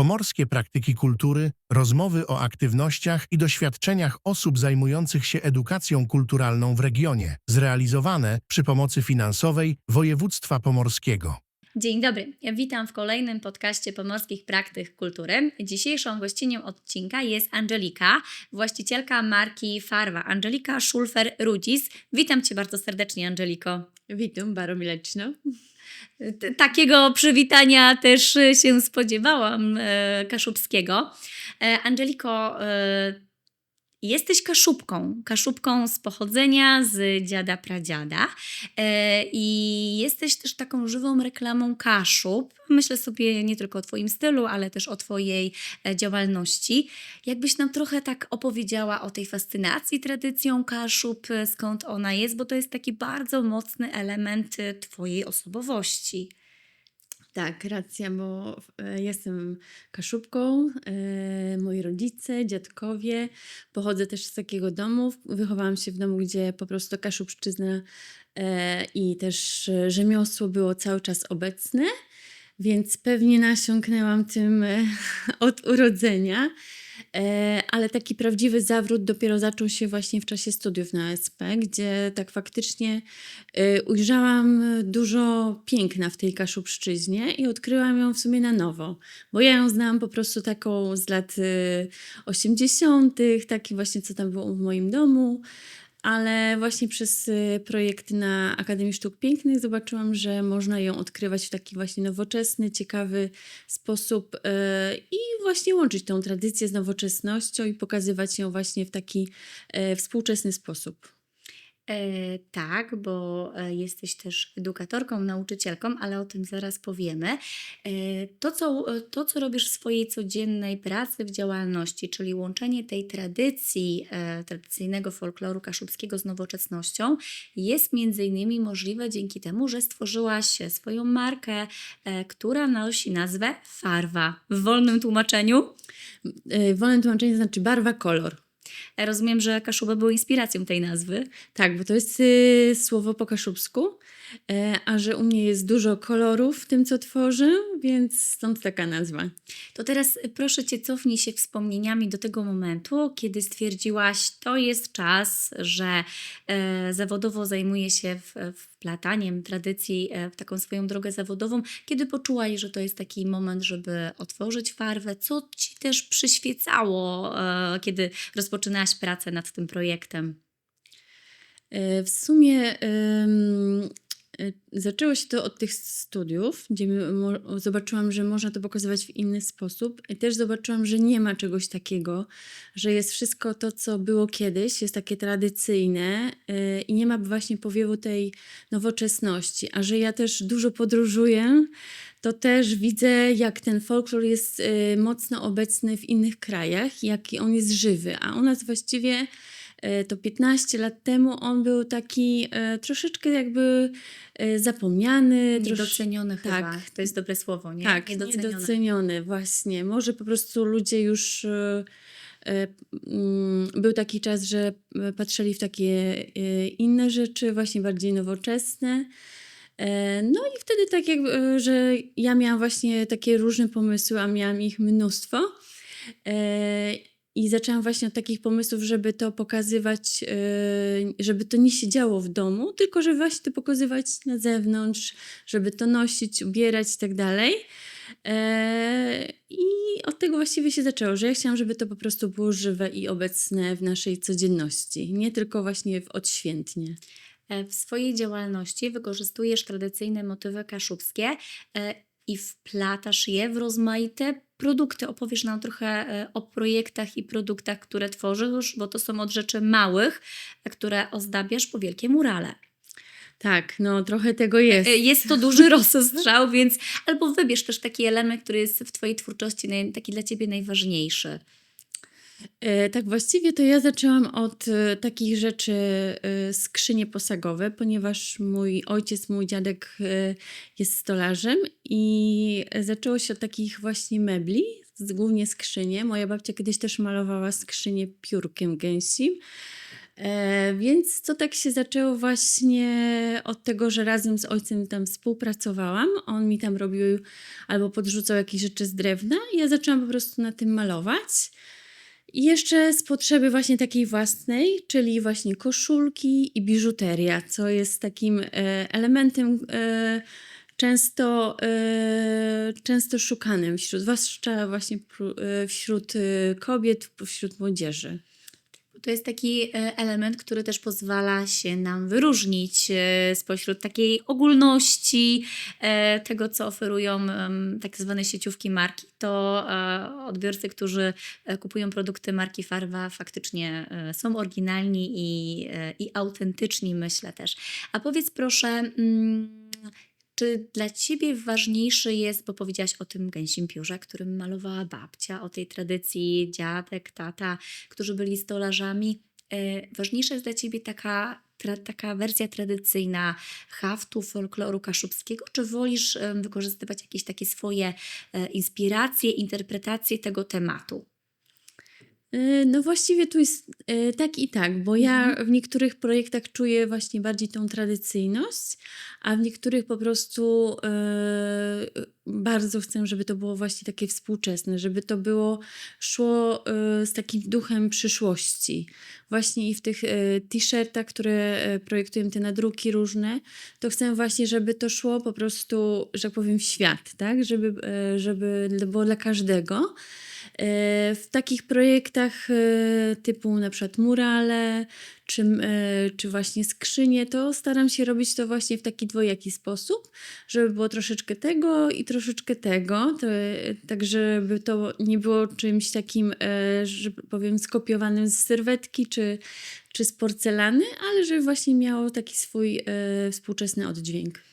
Pomorskie praktyki kultury, rozmowy o aktywnościach i doświadczeniach osób zajmujących się edukacją kulturalną w regionie, zrealizowane przy pomocy finansowej województwa pomorskiego. Dzień dobry, ja witam w kolejnym podcaście Pomorskich Praktyk Kultury. Dzisiejszą gościnią odcinka jest Angelika, właścicielka marki Farwa. Angelika Szulfer-Rudzis. Witam Cię bardzo serdecznie, Angeliko. Witam, bardzo mileczno. Takiego przywitania też e, się spodziewałam e, kaszubskiego. E, Angeliko, jesteś kaszubką, kaszubką z pochodzenia z dziada pradziada e, i jesteś też taką żywą reklamą kaszub. Myślę sobie nie tylko o Twoim stylu, ale też o Twojej e, działalności. Jakbyś nam trochę tak opowiedziała o tej fascynacji tradycją kaszub, e, skąd ona jest, bo to jest taki bardzo mocny element Twojej osobowości. Tak, racja, bo e, jestem kaszubką, e, moi rodzice, dziadkowie. Pochodzę też z takiego domu. Wychowałam się w domu, gdzie po prostu kaszubszczyzna e, i też rzemiosło było cały czas obecne, więc pewnie nasiąknęłam tym od urodzenia. E, ale taki prawdziwy zawrót dopiero zaczął się właśnie w czasie studiów na SP, gdzie tak faktycznie y, ujrzałam dużo piękna w tej kaszubszczyźnie i odkryłam ją w sumie na nowo, bo ja ją znałam po prostu taką z lat y, 80., taki właśnie co tam było w moim domu, ale właśnie przez y, projekt na Akademii Sztuk Pięknych zobaczyłam, że można ją odkrywać w taki właśnie nowoczesny, ciekawy sposób y, i właśnie łączyć tą tradycję z nowoczesnością i pokazywać ją właśnie w taki e, współczesny sposób. E, tak, bo e, jesteś też edukatorką, nauczycielką, ale o tym zaraz powiemy. E, to, co, to, co robisz w swojej codziennej pracy, w działalności, czyli łączenie tej tradycji, tradycyjnego folkloru kaszubskiego z nowoczesnością, jest między innymi możliwe dzięki temu, że stworzyłaś swoją markę, która nosi nazwę Farwa. W wolnym tłumaczeniu E, Wolne tłumaczenie znaczy barwa, kolor. Rozumiem, że Kaszuby były inspiracją tej nazwy. Tak, bo to jest y, słowo po kaszubsku, e, a że u mnie jest dużo kolorów w tym, co tworzę, więc stąd taka nazwa. To teraz y, proszę Cię, cofnij się wspomnieniami do tego momentu, kiedy stwierdziłaś, to jest czas, że e, zawodowo zajmuję się w, wplataniem tradycji e, w taką swoją drogę zawodową. Kiedy poczułaś, że to jest taki moment, żeby otworzyć farwę? Co Ci też przyświecało, e, kiedy rozpoczynałaś pracę nad tym projektem? E, W sumie zaczęło się to od tych studiów, gdzie zobaczyłam, że można to pokazywać w inny sposób. I też zobaczyłam, że nie ma czegoś takiego, że jest wszystko to, co było kiedyś, jest takie tradycyjne y, i nie ma właśnie powiewu tej nowoczesności, a że ja też dużo podróżuję, to też widzę, jak ten folklor jest y, mocno obecny w innych krajach, jaki on jest żywy, a u nas właściwie to 15 lat temu on był taki e, troszeczkę jakby e, zapomniany. trosz- Niedoceniony chyba. tak. To jest dobre słowo, nie? Tak, niedoceniony. właśnie. Może po prostu ludzie już. e, e, mm, Był taki czas, że e, patrzyli w takie e, inne rzeczy, właśnie bardziej nowoczesne. E, No i wtedy tak jakby, e, że ja miałam właśnie takie różne pomysły, a miałam ich mnóstwo. I zaczęłam właśnie od takich pomysłów, żeby to pokazywać, e, żeby to nie się działo w domu, tylko żeby właśnie to pokazywać na zewnątrz, żeby to nosić, ubierać i tak dalej. E, I od tego właściwie się zaczęło, że ja chciałam, żeby to po prostu było żywe i obecne w naszej codzienności, nie tylko właśnie w odświętnie. E, W swojej działalności wykorzystujesz tradycyjne motywy kaszubskie i wplatasz je w rozmaite produkty. Opowiesz nam trochę e, o projektach i produktach, które tworzysz, bo to są od rzeczy małych, e, które ozdabiasz po wielkie murale. Tak, no trochę tego jest. E, Jest to duży rozstrzał, więc albo wybierz też taki element, który jest w Twojej twórczości taki dla Ciebie najważniejszy. E, Tak, właściwie to ja zaczęłam od e, takich rzeczy e, skrzynie posagowe, ponieważ mój ojciec, mój dziadek jest stolarzem i zaczęło się od takich właśnie mebli, głównie skrzynie. Moja babcia kiedyś też malowała skrzynię piórkiem gęsim. Więc to tak się zaczęło właśnie od tego, że razem z ojcem tam współpracowałam. On mi tam robił albo podrzucał jakieś rzeczy z drewna ja zaczęłam po prostu na tym malować. I jeszcze z potrzeby właśnie takiej własnej, czyli właśnie koszulki i biżuteria, co jest takim e, elementem e, często, e, często szukanym wśród, zwłaszcza właśnie wśród kobiet, wśród młodzieży. To jest taki e, element, który też pozwala się nam wyróżnić e, spośród takiej ogólności e, tego, co oferują tak zwane sieciówki marki. To odbiorcy, którzy kupują produkty marki Farwa, faktycznie są oryginalni i, i autentyczni, myślę też. A powiedz proszę. Czy dla Ciebie ważniejszy jest, bo powiedziałaś o tym gęsim piórze, którym malowała babcia, o tej tradycji dziadek, tata, którzy byli stolarzami. E, Ważniejsza jest dla Ciebie taka, tra, taka wersja tradycyjna haftu, folkloru kaszubskiego, czy wolisz wykorzystywać jakieś takie swoje e, inspiracje, interpretacje tego tematu? E, No właściwie tu jest e, tak i tak, bo ja w niektórych projektach czuję właśnie bardziej tą tradycyjność, a w niektórych po prostu e, bardzo chcę, żeby to było właśnie takie współczesne, żeby to było szło e, z takim duchem przyszłości. Właśnie i w tych e, t-shirtach, które e, projektuję, te nadruki różne, to chcę właśnie, żeby to szło po prostu, że tak powiem, w świat, tak? Żeby, żeby było dla każdego. W takich projektach typu na przykład murale, czy, e, czy właśnie skrzynie, to staram się robić to właśnie w taki dwojaki sposób, żeby było troszeczkę tego i troszeczkę tego, to, e, tak żeby to nie było czymś takim, e, że powiem, skopiowanym z sylwetki czy, czy z porcelany, ale żeby właśnie miało taki swój współczesny oddźwięk.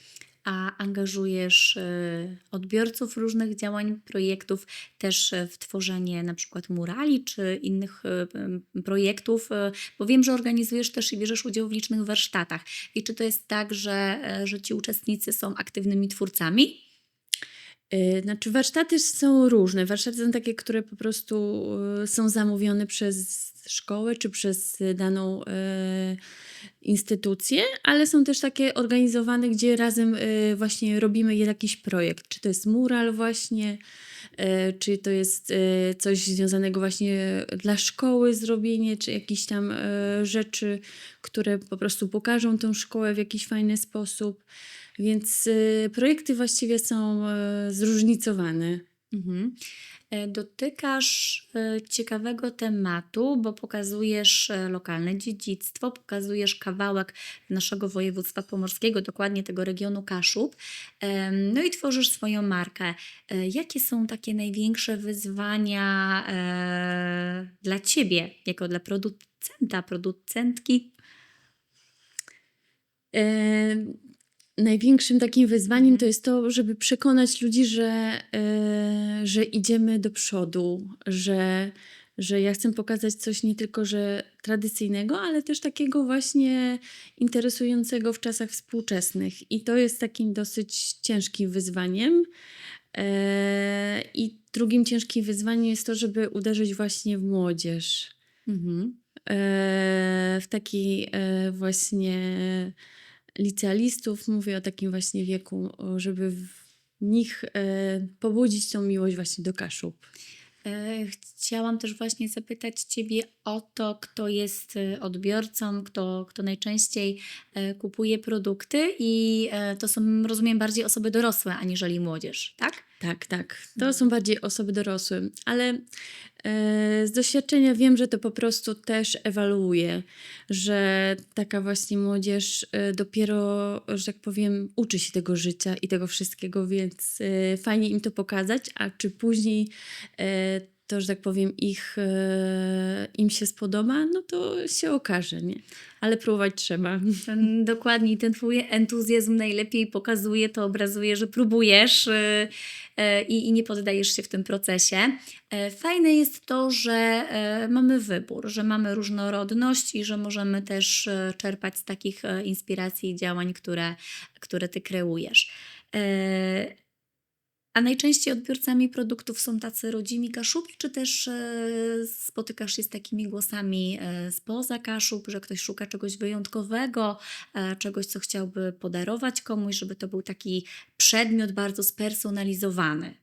A angażujesz e, odbiorców różnych działań, projektów też e, w tworzenie na przykład murali czy innych e, projektów, bo wiem, że organizujesz też i bierzesz udział w licznych warsztatach. I czy to jest tak, że, że ci uczestnicy są aktywnymi twórcami? Y, Znaczy, warsztaty są różne. Warsztaty są takie, które po prostu y, są zamówione przez szkołę czy przez daną y, instytucję, ale są też takie organizowane, gdzie razem właśnie robimy jakiś projekt. Czy to jest mural właśnie, czy to jest coś związanego właśnie dla szkoły zrobienie, czy jakieś tam rzeczy, które po prostu pokażą tą szkołę w jakiś fajny sposób. Więc y, projekty właściwie są y, zróżnicowane. Mhm. E, Dotykasz e, ciekawego tematu, bo pokazujesz e, lokalne dziedzictwo, pokazujesz kawałek naszego województwa pomorskiego, dokładnie tego regionu Kaszub, no i tworzysz swoją markę. E, Jakie są takie największe wyzwania e, dla Ciebie, jako dla producenta, producentki? E, największym takim wyzwaniem to jest to, żeby przekonać ludzi, że, e, że idziemy do przodu, że, że ja chcę pokazać coś nie tylko, że tradycyjnego, ale też takiego właśnie interesującego w czasach współczesnych. I to jest takim dosyć ciężkim wyzwaniem. E, I drugim ciężkim wyzwaniem jest to, żeby uderzyć właśnie w młodzież. Mhm. e, w taki właśnie licealistów, mówię o takim właśnie wieku, żeby w nich e, pobudzić tą miłość właśnie do Kaszub. E, Chciałam też właśnie zapytać Ciebie o to, kto jest e, odbiorcą, kto, kto najczęściej kupuje produkty i to są, rozumiem, bardziej osoby dorosłe aniżeli młodzież, tak? Tak, tak. To są bardziej osoby dorosłe, ale e, z doświadczenia wiem, że to po prostu też ewaluuje, że taka właśnie młodzież e, dopiero, że tak powiem, uczy się tego życia i tego wszystkiego, więc e, fajnie im to pokazać, a czy później e, to, że tak powiem, ich, e, im się spodoba, no to się okaże, nie? Ale próbować trzeba. Dokładnie ten Twój entuzjazm najlepiej pokazuje, to obrazuje, że próbujesz e, e, i, i nie poddajesz się w tym procesie. Fajne jest to, że mamy wybór, że mamy różnorodność i że możemy też czerpać z takich inspiracji i działań, które, które Ty kreujesz. A najczęściej odbiorcami produktów są tacy rodzimi Kaszubi, czy też e, spotykasz się z takimi głosami e, spoza Kaszub, że ktoś szuka czegoś wyjątkowego, e, czegoś, co chciałby podarować komuś, żeby to był taki przedmiot bardzo spersonalizowany.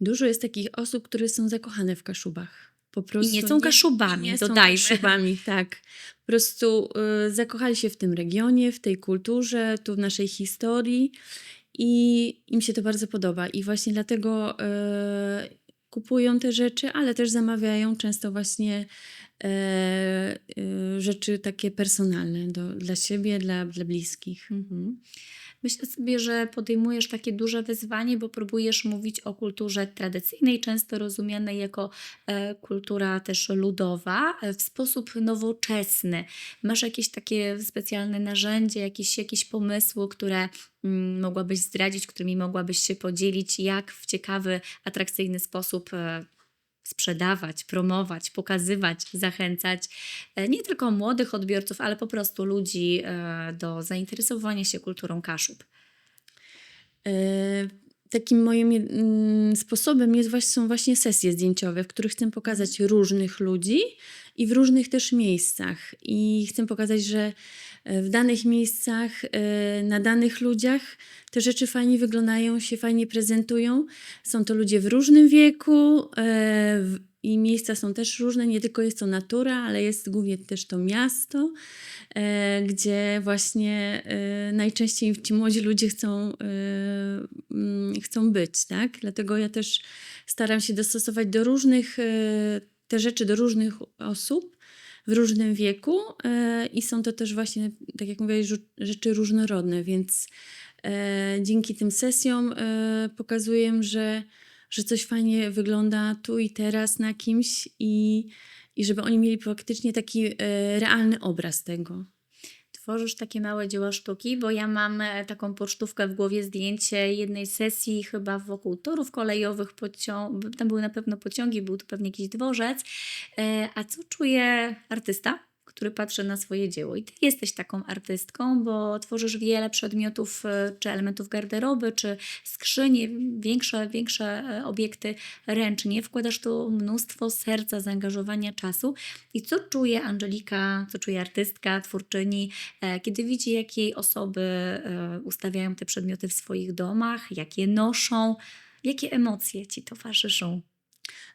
Dużo jest takich osób, które są zakochane w Kaszubach. Po prostu nie są Kaszubami, nie są dodajmy. Kaszubami, tak. Po prostu y, zakochali się w tym regionie, w tej kulturze, tu w naszej historii i im się to bardzo podoba. I właśnie dlatego y, kupują te rzeczy, ale też zamawiają często właśnie e, y, rzeczy takie personalne do, dla siebie, dla, dla bliskich. Mhm. Myślę sobie, że podejmujesz takie duże wyzwanie, bo próbujesz mówić o kulturze tradycyjnej, często rozumianej jako e, kultura też ludowa, e, w sposób nowoczesny. Masz jakieś takie specjalne narzędzie, jakieś, jakieś pomysły, które mm, mogłabyś zdradzić, którymi mogłabyś się podzielić, jak w ciekawy, atrakcyjny sposób e, sprzedawać, promować, pokazywać, zachęcać e, nie tylko młodych odbiorców, ale po prostu ludzi e, do zainteresowania się kulturą Kaszub. Takim moim mm, sposobem jest właśnie, są właśnie sesje zdjęciowe, w których chcę pokazać różnych ludzi i w różnych też miejscach. I chcę pokazać, że e, w danych miejscach, e, na danych ludziach te rzeczy fajnie wyglądają, się fajnie prezentują. Są to ludzie w różnym wieku e, i miejsca są też różne. Nie tylko jest to natura, ale jest głównie też to miasto, e, gdzie właśnie e, najczęściej ci młodzi ludzie chcą, e, mm, chcą być, tak? Dlatego ja też staram się dostosować do różnych te rzeczy do różnych osób w różnym wieku i są to też właśnie, tak jak mówię, rzeczy różnorodne, więc dzięki tym sesjom pokazuję, że, że coś fajnie wygląda tu i teraz na kimś i, i żeby oni mieli faktycznie taki e, realny obraz tego. Tworzysz takie małe dzieła sztuki, bo ja mam e, taką pocztówkę w głowie zdjęcie jednej sesji chyba wokół torów kolejowych, pocią- tam były na pewno pociągi, był to pewnie jakiś dworzec. E, A co czuje artysta? Który patrzy na swoje dzieło. I ty jesteś taką artystką, bo tworzysz wiele przedmiotów, e, czy elementów garderoby, czy skrzynie, większe, większe e, obiekty ręcznie. Wkładasz tu mnóstwo serca, zaangażowania, czasu. I co czuje Angelika, co czuje artystka, twórczyni, e, kiedy widzi, jak jej osoby ustawiają te przedmioty w swoich domach, jak je noszą, jakie emocje ci towarzyszą?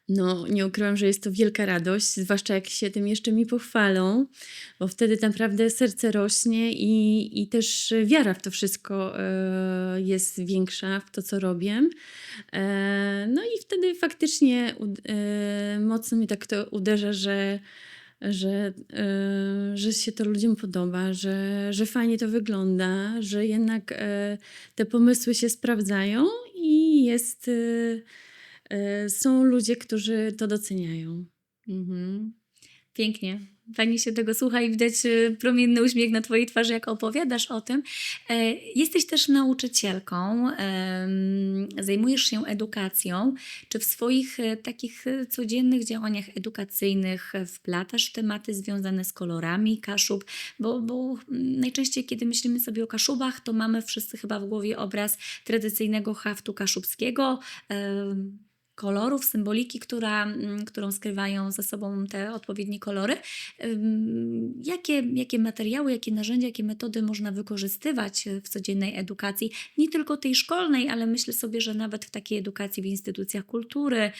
No, nie ukrywam, że jest to wielka radość, zwłaszcza jak się tym jeszcze mi pochwalą, bo wtedy naprawdę serce rośnie i, i też wiara w to wszystko e, jest większa, w to, co robię. E, no i wtedy faktycznie e, mocno mi tak to uderza, że, że, że się to ludziom podoba, że, że fajnie to wygląda, że jednak te pomysły się sprawdzają i jest. Są ludzie, którzy to doceniają. Mhm. Pięknie. Fajnie się tego słucha i widać e, promienny uśmiech na Twojej twarzy, jak opowiadasz o tym. E, Jesteś też nauczycielką, zajmujesz się edukacją. Czy w swoich e, takich e, codziennych działaniach edukacyjnych wplatasz tematy związane z kolorami kaszub? Bo, bo najczęściej, kiedy myślimy sobie o kaszubach, to mamy wszyscy chyba w głowie obraz tradycyjnego haftu kaszubskiego. Kolorów, symboliki, która, mm, którą skrywają za sobą te odpowiednie kolory. Jakie, jakie materiały, jakie narzędzia, jakie metody można wykorzystywać w codziennej edukacji, nie tylko tej szkolnej, ale myślę sobie, że nawet w takiej edukacji w instytucjach kultury,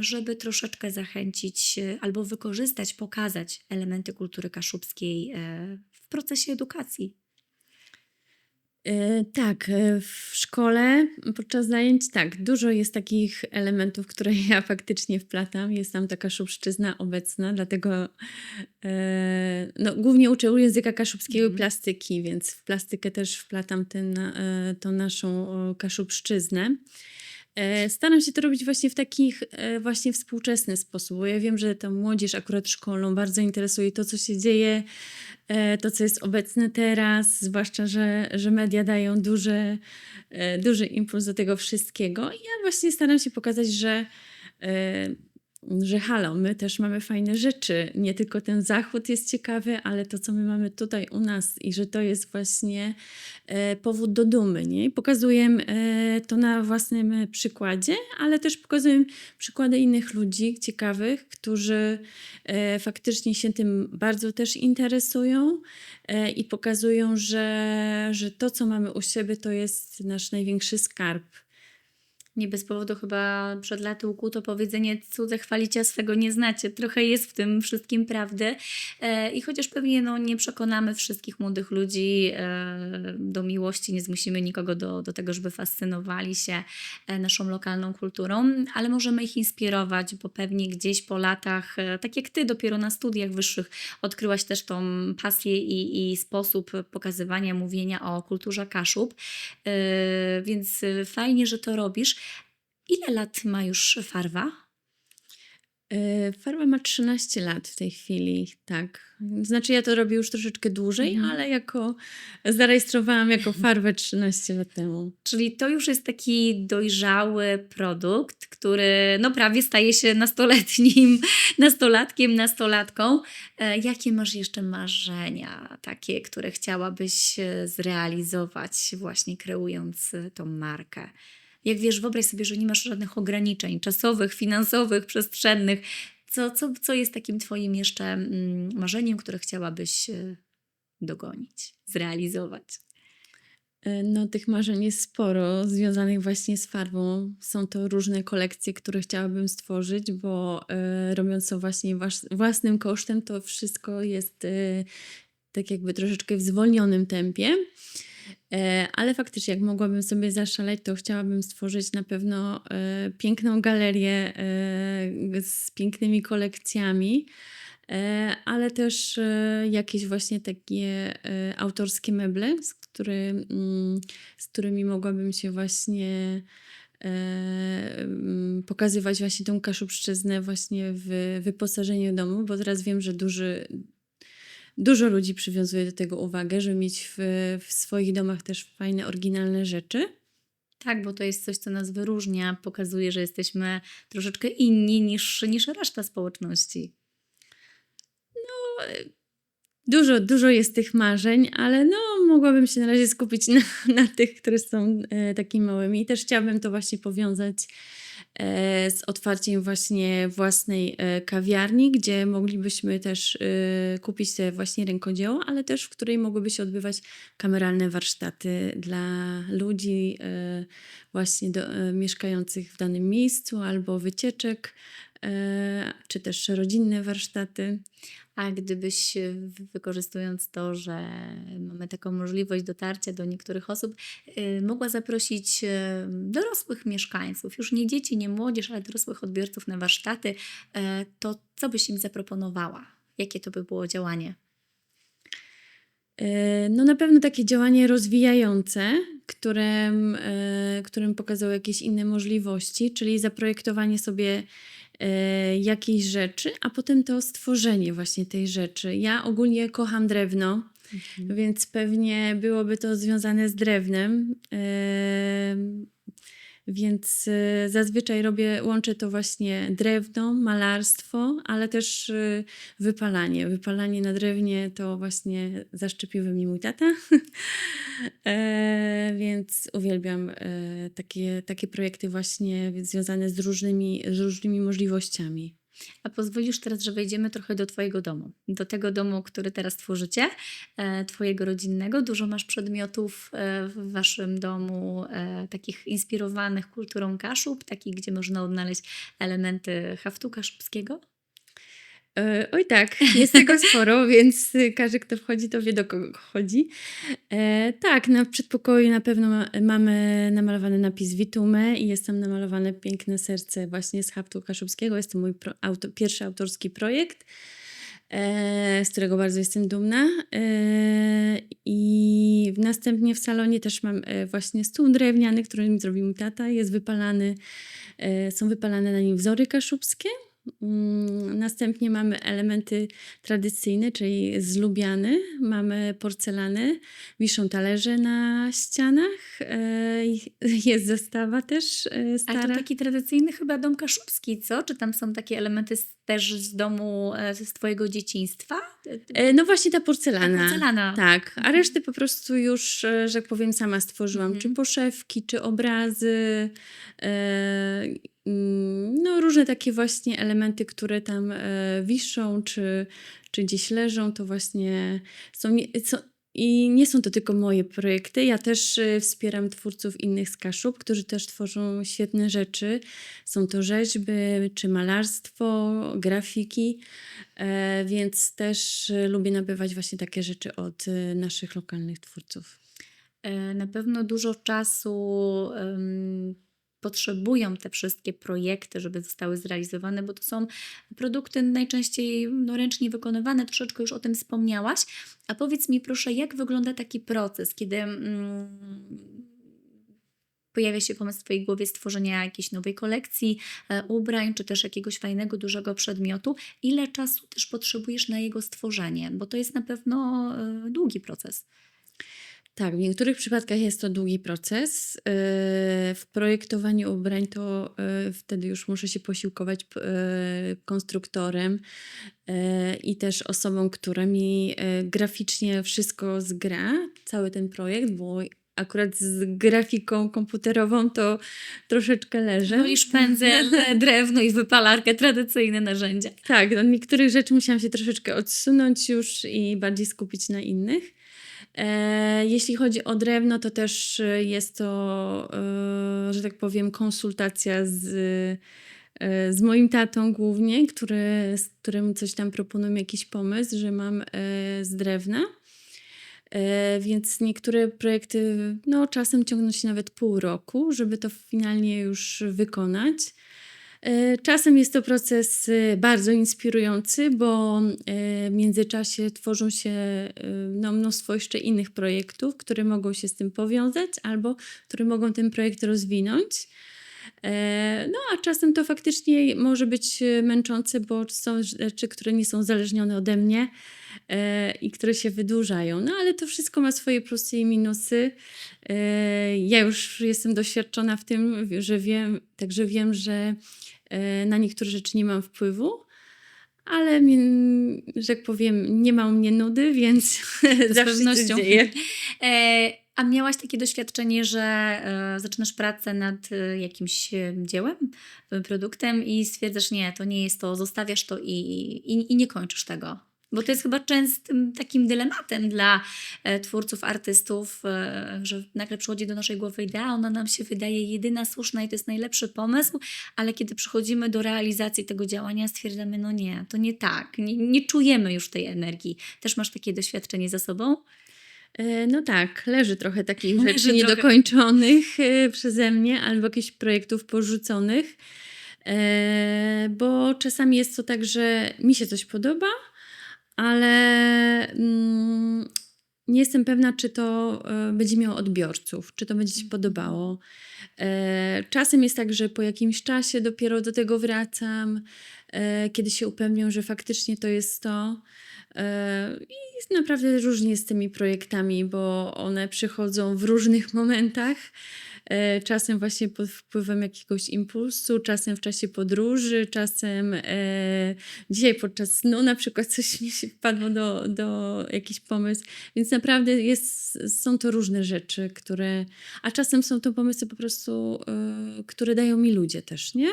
żeby troszeczkę zachęcić e, albo wykorzystać, pokazać elementy kultury kaszubskiej e, w procesie edukacji. E, Tak, e, w szkole podczas zajęć tak, dużo jest takich elementów, które ja faktycznie wplatam. Jest tam taka szubszczyzna obecna, dlatego e, no, głównie uczę języka kaszubskiego i Mhm. plastyki, więc w plastykę też wplatam ten, e, tą naszą kaszubszczyznę. E, Staram się to robić właśnie w takich e, właśnie współczesny sposób, bo ja wiem, że tę młodzież akurat szkolną bardzo interesuje to, co się dzieje, e, to, co jest obecne teraz, zwłaszcza, że, że media dają duży, duży impuls do tego wszystkiego. I ja właśnie staram się pokazać, że że halo, my też mamy fajne rzeczy. Nie tylko ten zachód jest ciekawy, ale to, co my mamy tutaj u nas i że to jest właśnie e, powód do dumy. Nie? Pokazuję e, to na własnym e, przykładzie, ale też pokazuję przykłady innych ludzi ciekawych, którzy e, faktycznie się tym bardzo też interesują e, i pokazują, że, że to, co mamy u siebie, to jest nasz największy skarb. Nie bez powodu chyba przed laty ukuto powiedzenie cudze chwalicia swego nie znacie. Trochę jest w tym wszystkim prawdy. E, I chociaż pewnie no, nie przekonamy wszystkich młodych ludzi e, do miłości, nie zmusimy nikogo do, do tego, żeby fascynowali się e, naszą lokalną kulturą, ale możemy ich inspirować, bo pewnie gdzieś po latach, tak jak ty dopiero na studiach wyższych odkryłaś też tą pasję i, i sposób pokazywania, mówienia o kulturze Kaszub. Więc fajnie, że to robisz. Ile lat ma już farwa? E, Farba ma 13 lat w tej chwili, tak. Znaczy ja to robię już troszeczkę dłużej, Mhm. ale jako zarejestrowałam jako farbę 13 lat temu. Czyli to już jest taki dojrzały produkt, który no prawie staje się nastoletnim, nastolatkiem, nastolatką. E, jakie masz jeszcze marzenia takie, które chciałabyś e, zrealizować właśnie kreując e, tą markę? Jak wiesz, wyobraź sobie, że nie masz żadnych ograniczeń czasowych, finansowych, przestrzennych. Co, co, co jest takim twoim jeszcze mm, marzeniem, które chciałabyś e, dogonić, zrealizować? E, No, tych marzeń jest sporo związanych właśnie z farbą. Są to różne kolekcje, które chciałabym stworzyć, bo e, robiąc to właśnie włas- własnym kosztem, to wszystko jest tak jakby troszeczkę w zwolnionym tempie. E, ale faktycznie, jak mogłabym sobie zaszaleć, to chciałabym stworzyć na pewno e, piękną galerię e, z pięknymi kolekcjami. Ale też jakieś właśnie takie autorskie meble, z, który, mm, z którymi mogłabym się właśnie mm, pokazywać właśnie tą kaszubszczyznę właśnie w wyposażeniu domu, bo teraz wiem, że duży, dużo ludzi przywiązuje do tego uwagę, żeby mieć w, w swoich domach też fajne, oryginalne rzeczy. Tak, bo to jest coś, co nas wyróżnia, pokazuje, że jesteśmy troszeczkę inni niż, niż reszta społeczności. Dużo, dużo jest tych marzeń, ale no mogłabym się na razie skupić na, na tych, które są e, takimi małymi. I też chciałabym to właśnie powiązać z otwarciem właśnie własnej e, kawiarni, gdzie moglibyśmy też e, kupić te właśnie rękodzieło, ale też w której mogłyby się odbywać kameralne warsztaty dla ludzi e, właśnie do, e, mieszkających w danym miejscu albo wycieczek, e, czy też rodzinne warsztaty. A gdybyś, e, wykorzystując to, że mamy taką możliwość dotarcia do niektórych osób, y, mogła zaprosić y, dorosłych mieszkańców, już nie dzieci, nie młodzież, ale dorosłych odbiorców na warsztaty, e, to co byś im zaproponowała? Jakie to by było działanie? E, No na pewno takie działanie rozwijające, którym, e, którym pokazało jakieś inne możliwości, czyli zaprojektowanie sobie e, jakiejś rzeczy, a potem to stworzenie właśnie tej rzeczy. Ja ogólnie kocham drewno, więc pewnie byłoby to związane z drewnem. Więc e, zazwyczaj robię, łączę to właśnie drewno, malarstwo, ale też e, wypalanie. Wypalanie na drewnie to właśnie zaszczepił we mnie mój tata. e, więc uwielbiam e, takie, takie projekty właśnie związane z różnymi, z różnymi możliwościami. A pozwolisz teraz, że wejdziemy trochę do Twojego domu. Do tego domu, który teraz tworzycie, e, Twojego rodzinnego. Dużo masz przedmiotów e, w Waszym domu, e, takich inspirowanych kulturą Kaszub, takich, gdzie można odnaleźć elementy haftu kaszubskiego. E, Oj tak, jest tego sporo, więc y, każdy, kto wchodzi, to wie do kogo chodzi. E, tak, na przedpokoju na pewno ma, mamy namalowany napis Witume i jest tam namalowane piękne serce właśnie z haftu kaszubskiego. Jest to mój pro, auto, pierwszy autorski projekt, e, z którego bardzo jestem dumna. E, I następnie w salonie też mam e, właśnie stół drewniany, który mi zrobił mój tata. Jest wypalany, e, są wypalane na nim wzory kaszubskie. Mm, Następnie mamy elementy tradycyjne, czyli z Lubiany, mamy porcelany, wiszą talerze na ścianach, e, jest zastawa też e, Ale to stara. taki tradycyjny chyba dom kaszubski, co? Czy tam są takie elementy też z domu, e, z twojego dzieciństwa? No właśnie ta Ta porcelana. porcelana. Tak, a Mhm. resztę po prostu już, że powiem, sama stworzyłam. Mhm. Czy poszewki, czy obrazy, no różne takie właśnie elementy, które tam e, wiszą, czy, czy gdzieś leżą, to właśnie są. I nie są to tylko moje projekty. Ja też e, wspieram twórców innych z Kaszub, którzy też tworzą świetne rzeczy. Są to rzeźby, czy malarstwo, grafiki. E, więc też lubię nabywać właśnie takie rzeczy od naszych lokalnych twórców. Na pewno dużo czasu potrzebują te wszystkie projekty, żeby zostały zrealizowane, bo to są produkty najczęściej no, ręcznie wykonywane. Troszeczkę już o tym wspomniałaś. A powiedz mi proszę, jak wygląda taki proces, kiedy mm, pojawia się pomysł w Twojej głowie stworzenia jakiejś nowej kolekcji e, ubrań, czy też jakiegoś fajnego, dużego przedmiotu? Ile czasu też potrzebujesz na jego stworzenie? Bo to jest na pewno e, długi proces. Tak, w niektórych przypadkach jest to długi proces. E, W projektowaniu ubrań to e, wtedy już muszę się posiłkować e, konstruktorem i też osobą, która mi graficznie wszystko zgra, cały ten projekt, bo akurat z grafiką komputerową to troszeczkę leżę. Wolisz pędzel, drewno i wypalarkę, tradycyjne narzędzia. Tak, od niektórych rzeczy musiałam się troszeczkę odsunąć już i bardziej skupić na innych. E, jeśli chodzi o drewno, to też e, jest to, e, że tak powiem, konsultacja z, z moim tatą głównie, który, z którym coś tam proponuję, jakiś pomysł, że mam z drewna. Więc niektóre projekty no, czasem ciągną się nawet pół roku, żeby to finalnie już wykonać. E, Czasem jest to proces e, bardzo inspirujący, bo e, w międzyczasie tworzą się no, mnóstwo jeszcze innych projektów, które mogą się z tym powiązać albo które mogą ten projekt rozwinąć. No, a czasem to faktycznie może być męczące, bo są rzeczy, które nie są zależnione ode mnie i które się wydłużają. No, ale to wszystko ma swoje plusy i minusy. Ja już jestem doświadczona w tym, że wiem, także wiem, że na niektóre rzeczy nie mam wpływu. Ale, że tak powiem, nie ma u mnie nudy, więc Z pewnością. dzieje. E, a miałaś takie doświadczenie, że e, zaczynasz pracę nad e, jakimś dziełem, produktem i stwierdzasz, nie, to nie jest to, zostawiasz to i, i, i nie kończysz tego. Bo to jest chyba częstym takim dylematem dla e, twórców, artystów, e, że nagle przychodzi do naszej głowy idea, ona nam się wydaje jedyna, słuszna i to jest najlepszy pomysł, ale kiedy przychodzimy do realizacji tego działania, stwierdzamy, no nie, to nie tak, nie, nie czujemy już tej energii. Też masz takie doświadczenie za sobą? E, No tak, leży trochę takich Leży rzeczy trochę. niedokończonych przeze mnie albo jakichś projektów porzuconych, bo czasami jest to tak, że mi się coś podoba, ale mm, nie jestem pewna, czy to e, będzie miało odbiorców, czy to będzie się podobało. E, Czasem jest tak, że po jakimś czasie dopiero do tego wracam, e, kiedy się upewnię, że faktycznie to jest to. E, I naprawdę różnie z tymi projektami, bo one przychodzą w różnych momentach. E, Czasem właśnie pod wpływem jakiegoś impulsu, czasem w czasie podróży, czasem e, dzisiaj podczas snu na przykład coś mi się wpadło do, do jakiś pomysł. Więc naprawdę jest, są to różne rzeczy, które. A czasem są to pomysły po prostu, e, które dają mi ludzie też, nie?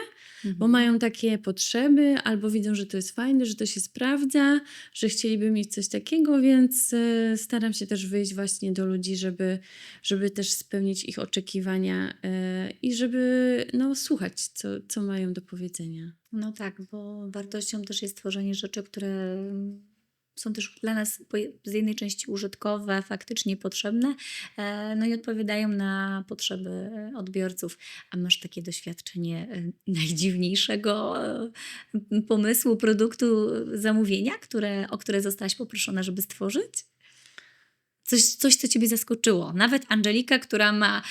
Bo mają takie potrzeby, albo widzą, że to jest fajne, że to się sprawdza, że chcieliby mieć coś takiego, więc e, staram się też wyjść właśnie do ludzi, żeby, żeby też spełnić ich oczekiwania e, i żeby no, słuchać, co, co mają do powiedzenia. No tak, bo wartością też jest tworzenie rzeczy, które są też dla nas z jednej części użytkowe, faktycznie potrzebne, e, no i odpowiadają na potrzeby e, odbiorców. A masz takie doświadczenie e, najdziwniejszego pomysłu, produktu, zamówienia, które, o które zostałaś poproszona, żeby stworzyć? Coś, coś, co Ciebie zaskoczyło. Nawet Angelika, która ma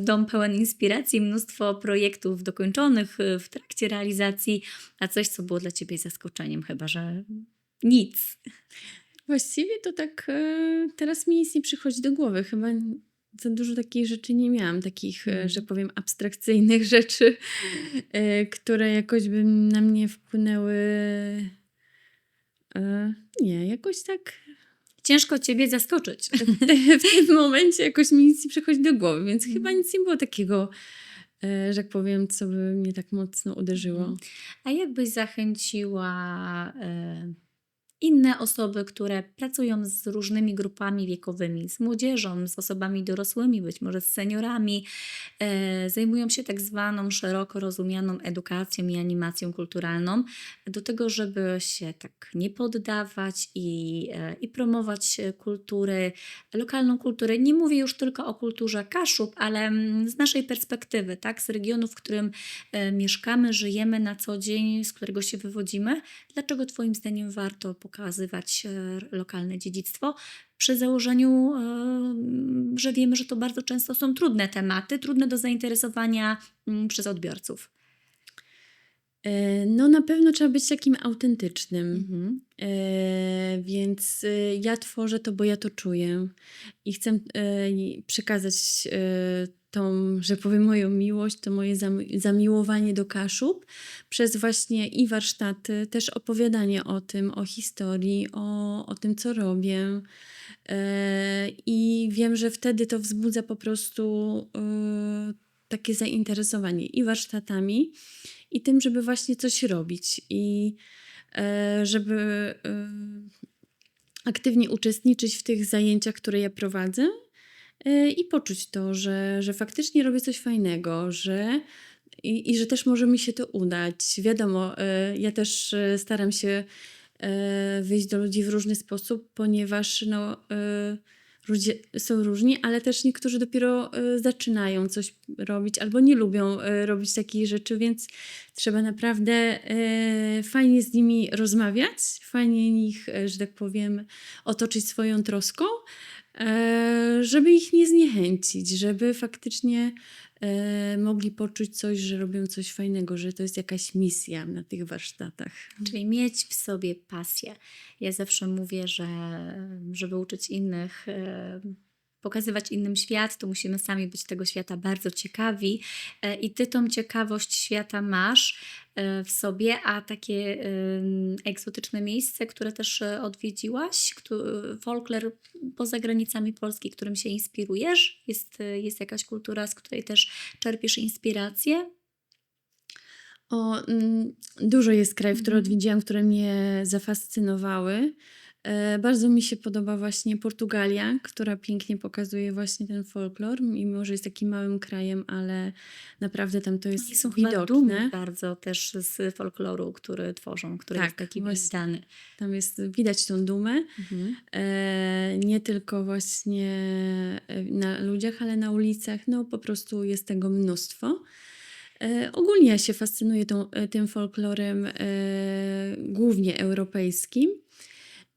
dom pełen inspiracji, mnóstwo projektów dokończonych y, w trakcie realizacji, a coś, co było dla Ciebie zaskoczeniem, chyba że nic. Właściwie to tak e, teraz mi nic nie przychodzi do głowy. Chyba za dużo takich rzeczy nie miałam, takich, e, Mhm. że powiem, abstrakcyjnych rzeczy, e, które jakoś by na mnie wpłynęły. Nie, jakoś tak Ciężko Ciebie zaskoczyć. w tym momencie jakoś mi nic nie przychodzi do głowy, więc chyba nic nie było takiego, e, że tak powiem, co by mnie tak mocno uderzyło. Mhm. A jakbyś zachęciła e, inne osoby, które pracują z różnymi grupami wiekowymi, z młodzieżą, z osobami dorosłymi, być może z seniorami, e, zajmują się tak zwaną szeroko rozumianą edukacją i animacją kulturalną, do tego, żeby się tak nie poddawać i, e, i promować kultury, lokalną kulturę. Nie mówię już tylko o kulturze Kaszub, ale mm, z naszej perspektywy, tak, z regionu, w którym e, mieszkamy, żyjemy na co dzień, z którego się wywodzimy. Dlaczego Twoim zdaniem warto pokazywać e, lokalne dziedzictwo? Przy założeniu, e, że wiemy, że to bardzo często są trudne tematy, trudne do zainteresowania przez odbiorców. E, No na pewno trzeba być takim autentycznym. Mhm. E, więc ja tworzę to, bo ja to czuję i chcę e, przekazać e, tą, że powiem, moją miłość, to moje zami- zamiłowanie do Kaszub przez właśnie i warsztaty, też opowiadanie o tym, o historii, o, o tym, co robię. E, I wiem, że wtedy to wzbudza po prostu e, takie zainteresowanie i warsztatami, i tym, żeby właśnie coś robić. I e, żeby aktywnie uczestniczyć w tych zajęciach, które ja prowadzę i poczuć to, że, że faktycznie robię coś fajnego, że i, i że też może mi się to udać. Wiadomo, e, ja też e, staram się wyjść do ludzi w różny sposób, ponieważ no, ludzie są różni, ale też niektórzy dopiero zaczynają coś robić albo nie lubią robić takich rzeczy, więc trzeba naprawdę fajnie z nimi rozmawiać, fajnie ich, że tak powiem, otoczyć swoją troską, żeby ich nie zniechęcić, żeby faktycznie e, mogli poczuć coś, że robią coś fajnego, że to jest jakaś misja na tych warsztatach. Czyli mieć w sobie pasję. Ja zawsze mówię, że żeby uczyć innych, e, pokazywać innym świat, to musimy sami być tego świata bardzo ciekawi e, i ty tą ciekawość świata masz e, w sobie, a takie egzotyczne miejsce, które też e, odwiedziłaś, folklor poza granicami Polski, którym się inspirujesz, jest, jest jakaś kultura, z której też czerpiesz inspirację? O, mm, dużo jest krajów, które Mhm. odwiedziłam, które mnie zafascynowały. E, bardzo mi się podoba właśnie Portugalia, która pięknie pokazuje właśnie ten folklor, mimo że jest takim małym krajem, ale naprawdę tam to jest są chyba dumni widoczne. bardzo też z folkloru, który tworzą, który jest Tak, taki właśnie. Tam jest widać tą dumę. E, nie tylko właśnie e, na ludziach, ale na ulicach. No po prostu jest tego mnóstwo. E, ogólnie ja się fascynuję tą, e, tym folklorem e, głównie europejskim.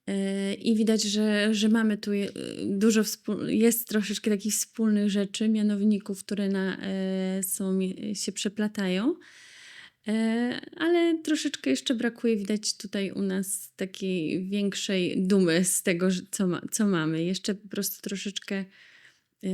E, I widać, że, że mamy tu je- dużo, jest troszeczkę takich wspólnych rzeczy, mianowników, które na, e, są, się przeplatają. E, Ale troszeczkę jeszcze brakuje, widać tutaj u nas takiej większej dumy z tego, co, ma, co mamy. Jeszcze po prostu troszeczkę, e,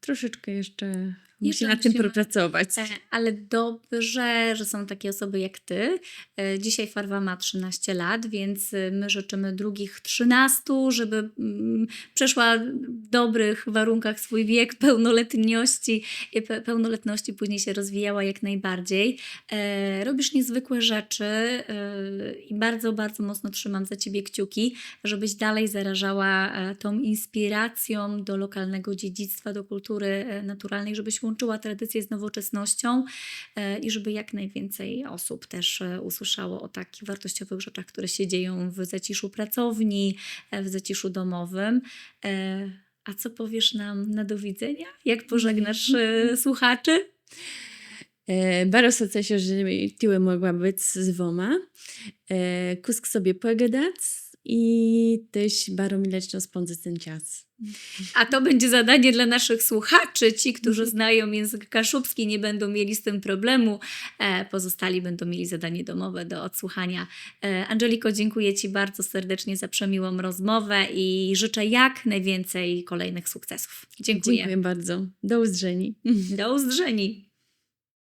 troszeczkę jeszcze musi nad tym musimy- pracować. E, Ale dobrze, że są takie osoby jak ty. E, Dzisiaj Farwa ma 13 lat, więc e, my życzymy drugich 13, żeby mm, przeszła w dobrych warunkach swój wiek pełnoletności, pełnoletności później się rozwijała jak najbardziej. Robisz niezwykłe rzeczy i bardzo, bardzo mocno trzymam za ciebie kciuki, żebyś dalej zarażała tą inspiracją do lokalnego dziedzictwa, do kultury naturalnej, żebyś łączyła tradycję z nowoczesnością e, i żeby jak najwięcej osób też e, usłyszało o takich wartościowych rzeczach, które się dzieją w zaciszu pracowni, e, w zaciszu domowym. A co powiesz nam na do widzenia? Jak pożegnasz słuchaczy? Bardzo cieszę, że tyłem mogła być z woma. Kusk sobie pogadać i też bardzo mileczno spędzać ten czas. A to będzie zadanie dla naszych słuchaczy. Ci, którzy znają język kaszubski, nie będą mieli z tym problemu. E, pozostali będą mieli zadanie domowe do odsłuchania. E, Angeliko, dziękuję Ci bardzo serdecznie za przemiłą rozmowę i życzę jak najwięcej kolejnych sukcesów. Dziękuję. Dziękuję bardzo. Do usłyszenia. Do uzdrzeni.